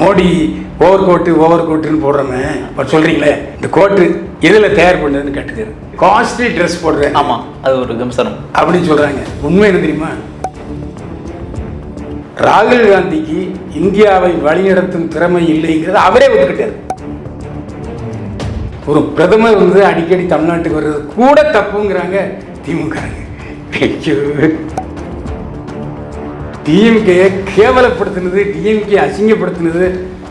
Modi over coat over கோட்டுன்னு போடுறோமே. இப்போ சொல்றீங்களே இந்த கோட்டு எதில் தயார் பண்ணதுன்னு கேட்டுக்காரு காஸ்ட்லி ட்ரெஸ் போடுறேன். ஆமா அது ஒரு விமர்சனம். அப்படின்னு சொல்றாங்க. உண்மை என்ன தெரியுமா? ராகுல் காந்திக்கு இந்தியாவை வழிநடத்தும் திறமை இல்லைங்கிறத அவரே ஒத்துக்கிட்டார். ஒரு பிரதமர் வந்து அடிக்கடி தமிழ்நாட்டுக்கு வர்றது கூட தப்புங்கிறாங்க திமுக டிஎம்கே கேவலப்படுத்தினது டிஎம்கே அசிங்கப்படுத்தினது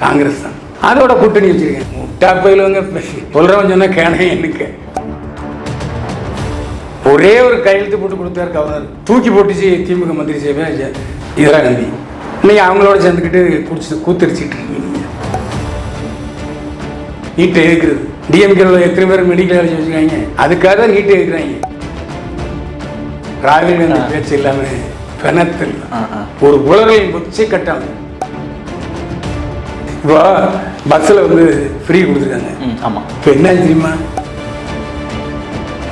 காங்கிரஸ் தான். அதோட கூட்டணி வச்சிருக்கேன். முட்டா பயிலுவங்க சொல்றவன் சொன்னா கேனே எனக்கு ஒரே ஒரு கையெழுத்து போட்டு கொடுத்தாரு கவர்னர். தூக்கி போட்டுச்சு திமுக மந்திரி சேவை இந்திரா காந்தி. இன்னைக்கு அவங்களோட சேர்ந்துக்கிட்டு குடிச்சு கூத்தரிச்சிட்டு இருக்கீங்க. நீங்க. நீட்டை எதுக்குறது டிஎம்கேல எத்தனை பேர் மெடிக்கல் காலேஜ் வச்சுருக்காங்க? அதுக்காக தான் நீட்டை எதுக்குறாங்க ராகுல் காந்தி பேச்சு இல்லாமல் பெணத்தில். ஒரு உலகையும் உச்சை கட்டம். இப்போ பஸ்ஸில் வந்து ஃப்ரீ கொடுத்துருக்காங்க. ம், ஆமா. இப்போ என்ன தெரியுமா?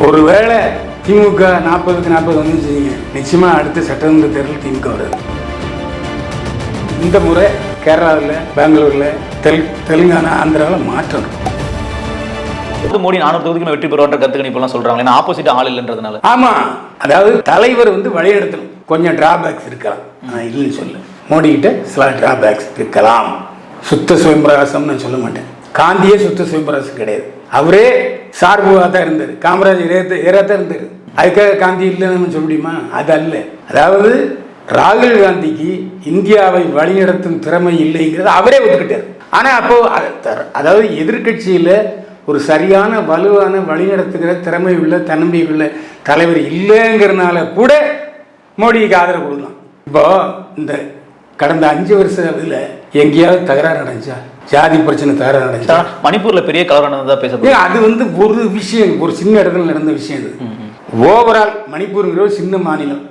ஒருவேளை திமுக நாற்பதுக்கு நாற்பது வந்து செய்யுங்க. நிச்சயமா அடுத்த சட்டமன்ற தேர்தல் திமுக வராது. இந்த முறை கேரளாவில் பெங்களூரில் தெல் தெலுங்கானா ஆந்திராவில் மாற்றம். மோடி நானூறு தொகுதிக்கு வெற்றி பெறுவான்ற கருத்து கணிப்பெல்லாம் சொல்றாங்க ஏன்னா ஆப்போசிட் ஆள் இல்லைன்றதுனால. ஆமா. அதாவது தலைவர் வந்து வழிநடத்தணும். கொஞ்சம் டிராபேக்ஸ் இருக்கலாம். நான் இல்லைன்னு சொல்ல மோடி கிட்ட சில டிராபேக்ஸ் இருக்கலாம். சுத்த சுயம்பிரகாசம் நான் சொல்ல மாட்டேன். காந்தியே சுத்த சுயம்பிரகாசம் கிடையாது. அவரே சார்புவாக தான் இருந்தார். காமராஜர் ஏறாத்தான் இருந்தார். அதுக்காக காந்தி இல்லைன்னு சொல்ல முடியுமா? அது அல்ல. அதாவது ராகுல் காந்திக்கு இந்தியாவை வழிநடத்தும் திறமை இல்லைங்கிறத அவரே ஒத்துக்கிட்டார். ஆனா அப்போ அதாவது எதிர்க்கட்சியில ஒரு சரியான வலுவான வழிநடத்துகிற திறமை உள்ள தன்மை உள்ள தலைவர் இல்லைங்கிறனால கூட மோடிக்கு ஆதரவு கொடுக்கலாம். இப்போ இந்த கடந்த அஞ்சு வருஷம் இதில் எங்கேயாவது தகராறு நடந்துச்சா? ஜாதி பிரச்சனை தகராறு நடந்துச்சா? மணிப்பூர்ல பெரிய கலவரம் ஏன் அது வந்து ஒரு விஷயம் ஒரு சின்ன இடத்துல நடந்த விஷயம் இது. ஓவரால் மணிப்பூருங்கிற ஒரு சின்ன மாநிலம்.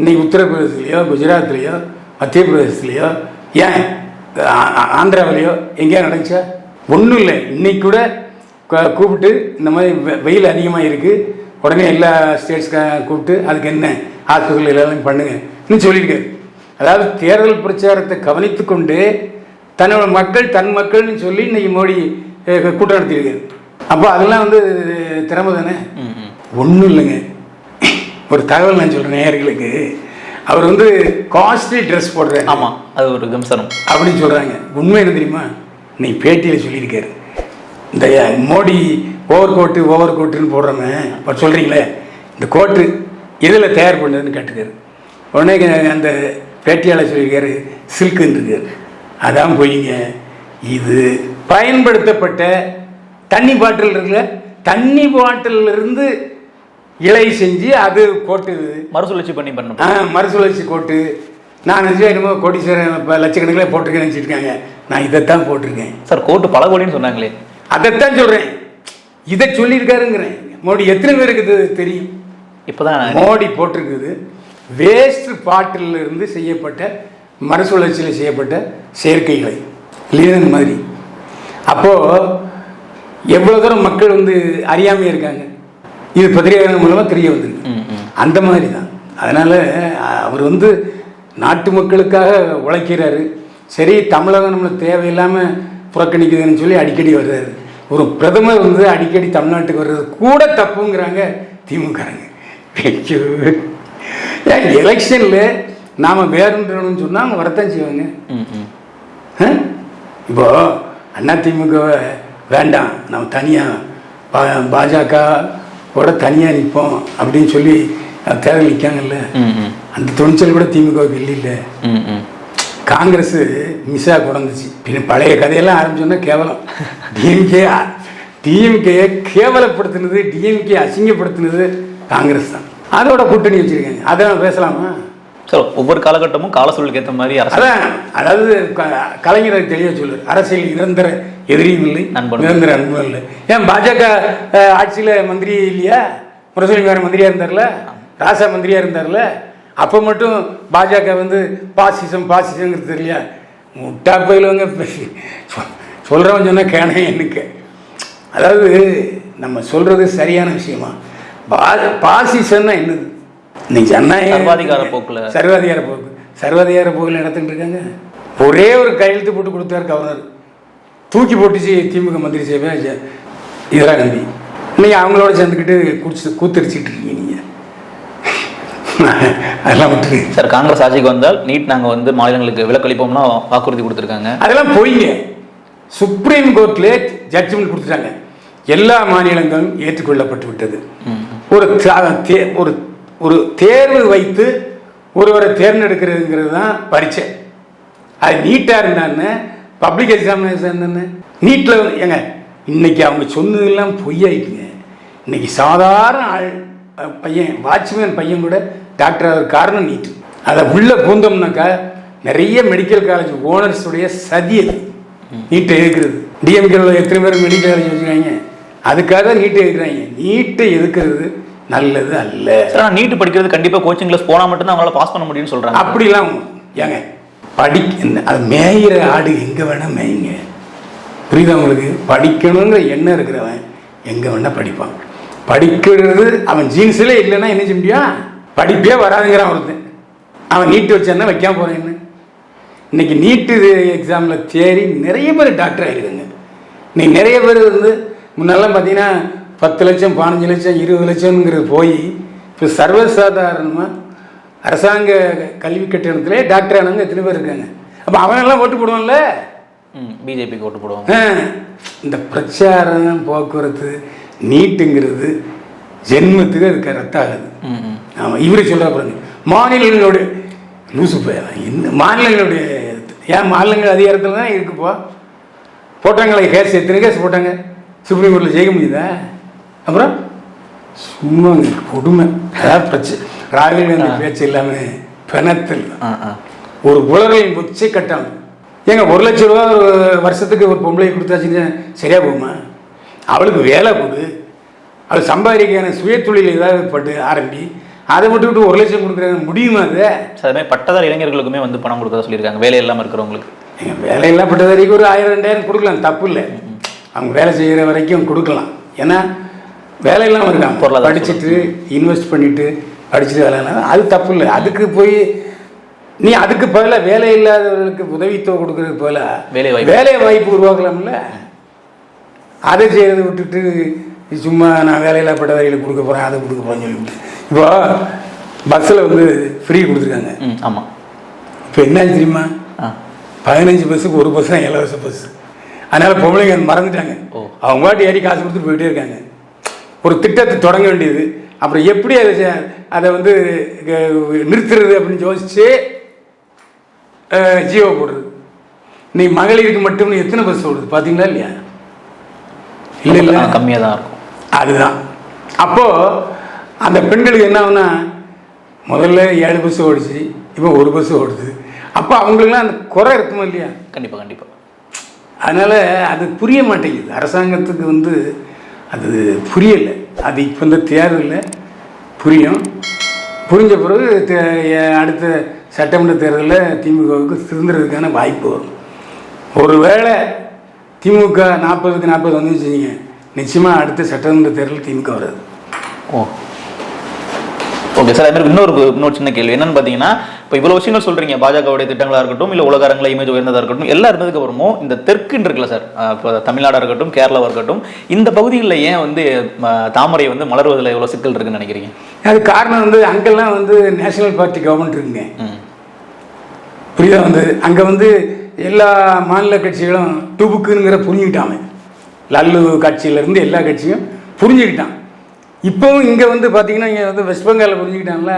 இன்னைக்கு உத்தரப்பிரதேசத்துலையோ குஜராத்லேயோ மத்திய பிரதேசத்துலையோ ஏன் ஆந்திராவிலையோ எங்கேயா நடந்துச்சா? ஒன்றும் இல்லை. இன்னைக்கு கூட கூப்பிட்டு இந்த மாதிரி வெயில் அதிகமாக இருக்குது உடனே எல்லா ஸ்டேட்ஸ்க்கு கூப்பிட்டு அதுக்கு என்ன? ஹாஸ்பிட்டல் எல்லாம் பண்ணுங்க. இன்னும் சொல்லியிருக்காரு அதாவது தேர்தல் பிரச்சாரத்தை கவனித்து கொண்டு தன்னோட மக்கள் தன் மக்கள்னு சொல்லி இன்னைக்கு மோடி கூட்டம் நடத்தியிருக்காரு. அப்போ அதெல்லாம் வந்து திறமை தானே. ஒன்றும் இல்லைங்க. ஒரு தகவல் நான் சொல்கிறேன் நேயர்களுக்கு. அவர் வந்து காஸ்ட்லி ட்ரெஸ் போடுறாரு. ஆமா அது ஒரு விமர்சனம். அப்படின்னு சொல்கிறாங்க உண்மை என்ன தெரியுமா? இன்னைக்கு பேட்டியில் சொல்லியிருக்காரு. இந்த மோடி ஓவர் கோட்டு ஓவர் கோட்டுன்னு போடுறோமே இப்போ சொல்கிறீங்களே இந்த கோட்டு எதில் தயார் பண்ணதுன்னு கேட்டுக்காரு. உடனே அந்த பேட்டியாளர் சொல்லியிருக்காரு சில்க்குன்னு இருக்காரு அதான் போயிங்க. இது பயன்படுத்தப்பட்ட தண்ணி பாட்டில் இருக்குல்ல தண்ணி பாட்டில் இருந்து இலை செஞ்சு அது கோட்டு மறுசுழற்சி பண்ணி பண்ணணும். ஆ மறுசுழற்சி கோட்டு. நான் நினச்சா என்னமோ கோடீஸ்வரன் இப்போ லட்சக்கணக்கில் போட்டிருக்கேன்னு நினச்சிருக்காங்க நான் இதைத்தான் போட்டிருக்கேன். சார் கோட்டு பல கோடின்னு சொன்னாங்களே. அதைத்தான் சொல்கிறேன் இதை சொல்லியிருக்காருங்கிறேன். மோடி எத்தனை பேருக்கு தெரியும்? இப்பதான் மோடி போட்டிருக்குது. வேஸ்ட் பாட்டில் இருந்து செய்யப்பட்ட மறுசுழற்சியில் செய்யப்பட்ட செயற்கைகளை. லீனன் மாதிரி? அப்போது எவ்வளோ தூரம் மக்கள் வந்து அறியாமையாக இருக்காங்க? இது பத்திரிகை மூலமாக தெரிய ம். அந்த மாதிரி தான் அதனால் அவர் வந்து நாட்டு மக்களுக்காக உழைக்கிறாரு. சரி தமிழகம் நம்மளை தேவையில்லாமல் புறக்கணிக்குதுன்னு சொல்லி அடிக்கடி வர்றாரு. ஒரு பிரதமர் வந்து அடிக்கடி தமிழ்நாட்டுக்கு வர்றது கூட தப்புங்கிறாங்க திமுகங்க ஏன் எலெக்ஷனில் நாம் வேறுன்றணும்னு சொன்னால் அவங்க வரத்தான் செய்வாங்க? இப்போ அண்ணா திமுக வேண்டாம் நம்ம தனியாக பா பாஜகவோட தனியாக நிற்போம் அப்படின்னு சொல்லி தேர்தல் நிற்காங்கல்ல. அந்த துணிச்சல் கூட திமுகவுக்கு இல்லை ம், ம். காங்கிரஸ் மிஸ்ஸாக கொண்டுச்சு பின்ன பழைய கதையெல்லாம் ஆரம்பிச்சோன்னா கேவலம். டிஎம்கே டிஎம்கே கேவலப்படுத்தினது டிஎம்கே அசிங்கப்படுத்தினது காங்கிரஸ் தான். அதோட கூட்டணி வச்சிருக்காங்க. அதான் பேசலாமா? சார் ஒவ்வொரு காலகட்டமும் கால சூழலுக்கு ஏற்ற மாதிரி அதான் அதாவது கலைஞர் அதை தெளிவா சொல்லுவார். அரசியல் நிரந்தர எதிரியும் இல்லை நண்பனும் நிரந்தர அன்பும் இல்லை. ஏன் பாஜக ஆட்சியில மந்திரி இல்லையா? முரசொலிங்கார மந்திரியா இருந்தார்ல? ராசா மந்திரியா இருந்தார்ல? அப்போ மட்டும் பாஜக வந்து பாசிசம் பாசிசங்கிறது தெரியலையா முட்டா பயிலுவங்க சொல்கிறவன் சொன்னால் கேனே எனக்கு. அதாவது நம்ம சொல்கிறது சரியான விஷயமா? பா பாசிசம்னா என்னது? இன்னைக்கு ஜனநாயக சர்வாதிகார போக்குல. சர்வாதிகார போக்கு. சர்வாதிகார போக்கில் நடத்திட்டு இருக்காங்க. ஒரே ஒரு கையெழுத்து போட்டு கொடுத்தாரு கவர்னர். தூக்கி போட்டுச்சு திமுக மந்திரி சேவை. இந்திரா காந்தி. இன்னைக்கு அவங்களோட சேர்ந்துக்கிட்டு குடிச்சு கூத்தரிச்சிட்டு இருக்கீங்க நீங்கள் அதெல்லாம் விட்டுரு சார் காங்கிரஸ் ஆட்சிக்கு வந்தால் நீட் நாங்க வந்து மாநிலங்களுக்கு விலக்களிப்போம்னா வாக்குறுதி கொடுத்துருக்காங்க. அதெல்லாம் பொய்ங்க. சுப்ரீம் கோர்ட்ல ஜட்ஜ்மெண்ட் கொடுத்துட்டாங்க. எல்லா மாநிலங்களும் ஏற்றுக்கொள்ளப்பட்டு விட்டது. ஒரு ஒரு ஒரு தேர்வு வைத்து ஒருவரை தேர்ந்தெடுக்கிறதுங்கிறது தான் பரீட்சை. அது நீட்டாக இருந்தான்னு பப்ளிக் எக்ஸாமினேஷன் என்ன நீட்டில் ஏங்க இன்னைக்கு அவங்க சொன்னதெல்லாம் பொய்யாயிட்டுங்க இன்னைக்கு சாதாரண ஆள் பையன் வாட்ச்மேன் பையன் கூட டாக்டர் ஆகிற காரணம் நீட்டு. அதை உள்ள பூந்தோம்னாக்கா நிறைய மெடிக்கல் காலேஜ் ஓனர்ஸுடைய சதி அது. நீட்டை எதுக்குறது? டிஎம்கேல எத்தனை பேர் மெடிக்கல் காலேஜ் வச்சுருக்காங்க? அதுக்காக நீட்டை எதுக்குறாங்க நீட்டை எதுக்குறது? நல்லது அல்ல. சார் ஆனால் நீட் படிக்கிறது கண்டிப்பா கோச்சிங் கிளாஸ் போனா மட்டும்தான் அவங்களால பாஸ் பண்ண முடியும்னு சொல்றாங்க. அப்படிலாம் ஏங்க படி அது மேயிற ஆடு எங்கே வேணால் மேயுங்க. புரியுதா உங்களுக்கு? படிக்கணுங்கிற எண்ணம் இருக்கிறவன் எங்கே வேணால் படிப்பான். படிக்கிறது அவன் ஜீன்ஸில் இல்லைன்னா என்ன செய்ய முடியும்? படிப்பே வராதுங்கிறான் ஒருத்தன். அவன் நீட்டு வச்சான்னா வைக்காம போகிறேன் என்ன? இன்னைக்கு நீட்டு எக்ஸாமில் தேறி நிறைய பேர் டாக்டர் ஆகிருக்குங்க இன்னைக்கு நிறைய பேர் வந்து முன்னெல்லாம் பார்த்தீங்கன்னா பத்து லட்சம் பதினஞ்சு லட்சம் இருபது லட்சம்ங்கிறது போய் இப்போ சர்வசாதாரணமாக அரசாங்க கல்வி கட்டணத்திலே டாக்டர் ஆனவங்க எத்தனை பேர் இருக்காங்க? அப்போ அவனெல்லாம் ஓட்டு போடுவான்ல? பிஜேபிக்கு ஓட்டு போடுவாங்க. ஆ, இந்த பிரச்சாரம் போக்குவரத்து நீட்டுங்கிறது ஜென்மத்துக்கு அது கரெக்ட் ஆகுது ம் ம் ஆமாம் இவரே சொல்கிறா பாருங்க. மாநிலங்களுடைய லூசு போயா இந்த மாநிலங்களுடைய ஏன் மாநிலங்கள் அதிகாரத்தில் தான் இருக்குப்பா போட்டாங்களே கேஸ் எத்தனை கேஸ் போட்டாங்க? சுப்ரீம் கோர்ட்டில் ஜெயிக்க முடியுதா? அப்புறம் சும்மா கொடுமை அதாவது பிரச்சனை ராகுல் காந்தி பேச்சு இல்லாமல் பிணத்தில் ஒரு உலகின் உச்சை கட்டம். ஏங்க ஒரு லட்ச ரூபா ஒரு வருஷத்துக்கு ஒரு பொம்பளை கொடுத்தாச்சுன்னு சரியா போகுமா? அவளுக்கு வேலை கொடு. அவள் சம்பாதிக்கான சுய தொழில் ஏதாவது பட்டு ஆரம்பி அதை விட்டு விட்டு ஒரு லட்சம் கொடுக்குறாங்க முடியுமா அது? சார் மாதிரி பட்டதாரி இளைஞர்களுக்குமே வந்து பணம் கொடுக்கறதா சொல்லியிருக்காங்க. வேலை இல்லாமல் இருக்கிறவங்களுக்கு. எங்க வேலையெல்லாம் பட்டதாரிக்கு ஒரு ஆயிரம் ரெண்டாயிரம் கொடுக்கலாம். தப்பு இல்லை. அவங்க வேலை செய்கிற வரைக்கும் கொடுக்கலாம். ஏன்னா வேலையெல்லாம் இருக்காங்க. பொருளாதார படிச்சுட்டு இன்வெஸ்ட் பண்ணிட்டு படிச்சுட்டு வேலை இல்லாம அது தப்பு இல்லை. அதுக்கு போய் நீ அதுக்கு பதிலாக வேலை இல்லாதவர்களுக்கு உதவித்தொகை கொடுக்கறதுக்கு பதிலாக வேலை வாய்ப்பு. வேலை வாய்ப்பு உருவாக்கலாம்ல. அதை செய்யறதை விட்டுட்டு சும்மா நான் வேலையில்லா பட்டதாரிகளுக்கு கொடுக்க போகிறேன் அதை கொடுக்க போகிறேன்னு சொல்லிவிட்டு இப்போ பஸ்ஸில் வந்து ஃப்ரீ கொடுத்துருக்காங்க. ஆமாம் இப்போ என்ன தெரியுமா? பதினஞ்சு பஸ்ஸுக்கு ஒரு பஸ் தான் இலவச பஸ் அதனால் பொம்பளைங்க மறந்துட்டாங்க. அவங்க பாட்டு ஏறி காசு கொடுத்துட்டு போயிட்டே இருக்காங்க. ஒரு திட்டத்தை தொடங்க வேண்டியது. அப்புறம் எப்படி அதை அதை வந்து நிறுத்துறது அப்படின்னு யோசிச்சு ஜியோ போடுறது. நீ மகளிருக்கு மட்டும் எத்தனை பஸ் ஓடுது? பார்த்தீங்களா இல்லையா? இல்லை இல்லை. கம்மியாக தான் இருக்கும். அதுதான். அப்போது அந்த பெண்களுக்கு என்ன ஆகுனா முதல்ல ஏழு பஸ் ஓடிச்சு இப்போ ஒரு பஸ் ஓடுது. அப்போ அவங்களுக்குலாம் அந்த குறை இருக்குமா இல்லையா? கண்டிப்பாக கண்டிப்பாக அதனால் அது புரிய மாட்டேங்குது. அரசாங்கத்துக்கு வந்து அது புரியலை. அது இப்போ இந்த தேர்தலில் புரியும். புரிஞ்ச பிறகு அடுத்த சட்டமன்ற தேர்தலில் திமுகவுக்கு திருந்துறதுக்கான வாய்ப்பு வரும். ஒருவேளை திமுக நாற்பதுக்கு நாற்பது வந்து வச்சுக்கிங்க. நிச்சயமாக அடுத்த சட்டமன்ற தேர்தல் திமுக வராது. ஓ. ஓகே சார் அது மாதிரி இன்னொரு இன்னொரு சின்ன கேள்வி. என்னன்னு பார்த்தீங்கன்னா இப்போ இவ்வளோ விஷயங்கள் சொல்றீங்க. பாஜகவுடைய திட்டங்களா இருக்கட்டும் இல்லை உலக அரங்கில் இமேஜ் உயர்ந்ததா இருக்கட்டும் எல்லாம் இருந்ததுக்கு அப்புறமும் இந்த தெற்குன்னு இருக்குல்ல சார் இப்போ தமிழ்நாடா இருக்கட்டும் கேரளாவா இருக்கட்டும் இந்த பகுதிகளில் ஏன் வந்து தாமரை வந்து மலர்வதில் எவ்வளோ சிக்கல் இருக்குன்னு நினைக்கிறீங்க? அது காரணம் வந்து அங்கெல்லாம் வந்து நேஷனல் பார்ட்டி கவர்மெண்ட் இருக்குங்க. ம். புரியுதா வந்து? அங்கே வந்து எல்லா மாநில கட்சிகளும் டுபுக்குங்கிற புரிஞ்சுக்கிட்டாங்க. லல்லு கட்சியிலேருந்து எல்லா கட்சியும் புரிஞ்சுக்கிட்டான். இப்போவும் இங்கே வந்து பார்த்தீங்கன்னா இங்கே வந்து வெஸ்ட் பெங்காலில் புரிஞ்சுக்கிட்டாங்கல்ல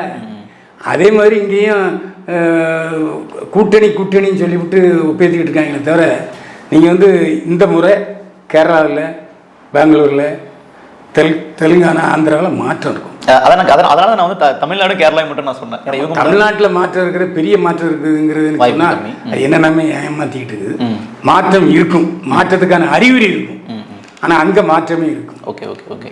அதே மாதிரி இங்கேயும் கூட்டணி கூட்டணின்னு சொல்லிவிட்டு பேசிக்கிட்டு இருக்காங்களே தவிர நீங்கள் வந்து இந்த முறை கேரளாவில் பெங்களூரில் தெல் தெலுங்கானா ஆந்திராவில் மாற்றம் இருக்கும். அதான் அதனால நான் வந்து தமிழ்நாடு கேரளா மட்டும் நான் சொன்னேன். தமிழ்நாட்டில் மாற்றம் இருக்கிற பெரிய மாற்றம் இருக்குதுங்கிறதுன்னு வாய்ப்பு சொன்னால் கம்மி. அது என்னென்னமே ஏமாற்றிக்கிட்டு இருக்குது. ம். மாற்றம் இருக்கும். மாற்றத்துக்கான அறிகுறி இருக்கும். ஆனால் அங்கே மாற்றமே இருக்கும். Okay okay okay.